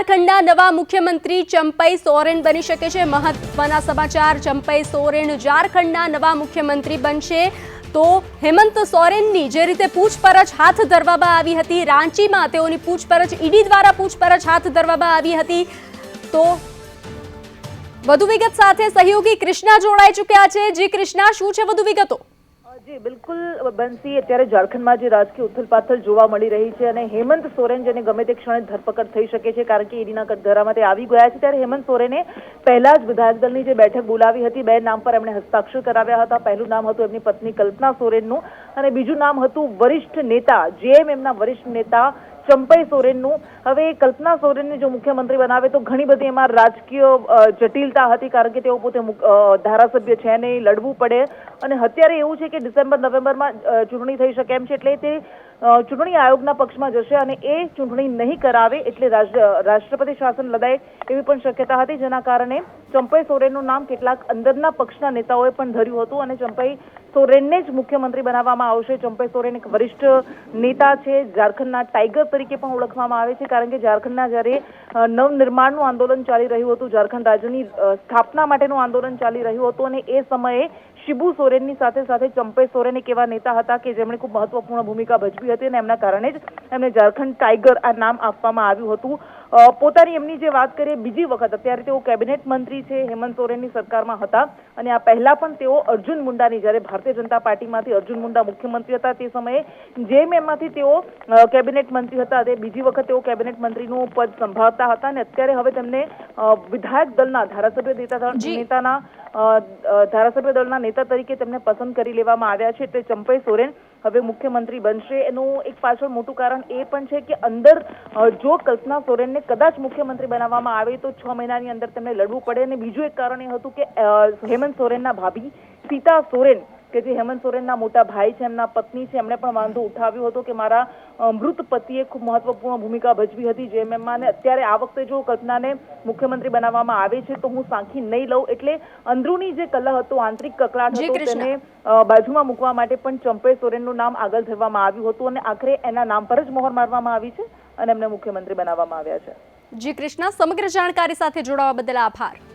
ઝારખંડના નવા મુખ્યમંત્રી ચંપઈ સોરેન બની શકે છે. મહત્વના સમાચાર, ચંપઈ સોરેન ઝારખંડના નવા મુખ્યમંત્રી બનશે. તો હેમંત સોરેનની જે રીતે પૂછપરછ હાથ ધરવામાં આવી હતી, રાંચીમાં તેઓની પૂછપરછ ઈડી દ્વારા પૂછપરછ હાથ ધરવામાં આવી હતી. તો વધુ વિગત સાથે સહયોગી કૃષ્ણા જોડાઈ ચૂક્યા છે. જી કૃષ્ણા, શું છે વધુ વિગતો? જી, બિલકુલ બંસી અત્યારે ઝારખંડમાં જે રાજકીય ઉથલપાથલ જોવા મળી રહી છે અને હેમંત સોરેન જેને ગમે તે ક્ષણે ધરપકડ થઈ શકે છે, કારણ કે ઈડીના કટઘરામાં તે આવી ગયા છે, ત્યારે હેમંત સોરેને પહેલા જ વિધાયક દળની જે બેઠક બોલાવી હતી, બે નામ પર એમણે હસ્તાક્ષર કરાવ્યા હતા. પહેલું નામ હતું એમની પત્ની કલ્પના સોરેનનું અને બીજું નામ હતું વરિષ્ઠ નેતા, જેમ એમના વરિષ્ઠ નેતા ચંપઈ સોરેનનું. હવે કલ્પના સોરેનને જો મુખ્યમંત્રી બનાવે તો ઘણી બધી એમાં રાજકીય જટિલતા હતી કારણ કે તેઓ પોતે ધારાસભ્ય છે અને લડવું પડે. અને અત્યારે એવું છે કે ડિસેમ્બર, નવેમ્બરમાં ચૂંટણી થઈ શકે એમ છે એટલે તે ચૂંટણી આયોગના પક્ષમાં જશે અને એ ચૂંટણી નહીં કરાવે એટલે રાષ્ટ્રપતિ શાસન લદાય એવી પણ શક્યતા હતી. જેના કારણે ચંપઈ સોરેનનું નામ કેટલાક અંદરના પક્ષના નેતાઓએ પણ ધર્યું હતું અને ચંપઈ સોરેનને જ મુખ્યમંત્રી બનાવવામાં આવશે. ચંપઈ સોરેન એક વરિષ્ઠ નેતા છે. ઝારખંડના ટાઈગર તરીકે પણ ઓળખવામાં આવે છે, કારણ કે ઝારખંડના જ્યારે નવનિર્માણનું આંદોલન ચાલી રહ્યું હતું, ઝારખંડ રાજ્યની સ્થાપના માટેનું આંદોલન ચાલી રહ્યું હતું અને એ સમયે શિબુ સોરેનની સાથે સાથે ચંપે સોરેન એક એવા નેતા હતા કે જેમણે ખૂબ મહત્વપૂર્ણ ભૂમિકા ભજવી હતી અને એમના કારણે જ એમને ઝારખંડ ટાઈગર આ નામ આપવામાં આવ્યું હતું. પોતાની એમની જે વાત કરીએ બીજી વખત અત્યારે તેઓ કેબિનેટ મંત્રી છે હેમંત સોરેનની સરકારમાં હતા અને આ પહેલા પણ તેઓ અર્જુન મુંડાની જ્યારે ભારતીય જનતા પાર્ટીમાંથી અર્જુન મુંડા મુખ્યમંત્રી હતા તે સમયે જેમ એમાંથી તેઓ કેબિનેટ મંત્રી હતા તે બીજી વખત તેઓ કેબિનેટ મંત્રીનું પદ સંભાળતા હતા અને અત્યારે હવે તેમને વિધાયક દળના ધારાસભ્ય નેતા નેતાના ધારાસભ્ય દળના નેતા તરીકે તેમને પસંદ કરી લેવામાં આવ્યા છે. એટલે ચંપઈ સોરેન હવે મુખ્યમંત્રી બનશે. એનું એક પાછળ મોટું કારણ એ પણ છે કે અંદર જો કલ્પના સોરેનને કદાચ મુખ્યમંત્રી બનાવવામાં આવે તો છ મહિનાની અંદર તેમને લડવું પડે. અને બીજું એક કારણ એ હતું કે હેમંત સોરેનના ભાભી સીતા સોરેન કે જે હેમંત સોરેનના મોટા ભાઈ છે એમના પત્ની છે એમણે પણ વાંધો ઉઠાવ્યો હતો કે મારા મૃત પતિએ ખૂબ મહત્વપૂર્ણ ભૂમિકા ભજવી હતી જે એમાં અત્યારે આ વખતે જો કલ્પનાને મુખ્યમંત્રી બનાવવામાં આવે છે તો હું સાંખી નહીં લઉં. એટલે અંદરૂની જે કલહ હતો આંતરિક કકળાટ હતો તેને બાજુમાં મૂકવા માટે પણ ચંપે સોરેનનું નામ આગળ ધરવામાં આવ્યું હતું અને આખરે એના નામ પર જ મોહર મારવામાં આવી છે અને એમને મુખ્યમંત્રી બનાવવામાં આવ્યા છે. જી કૃષ્ણ. સમગ્ર જાણકારી સાથે જોડાવા બદલ આભાર.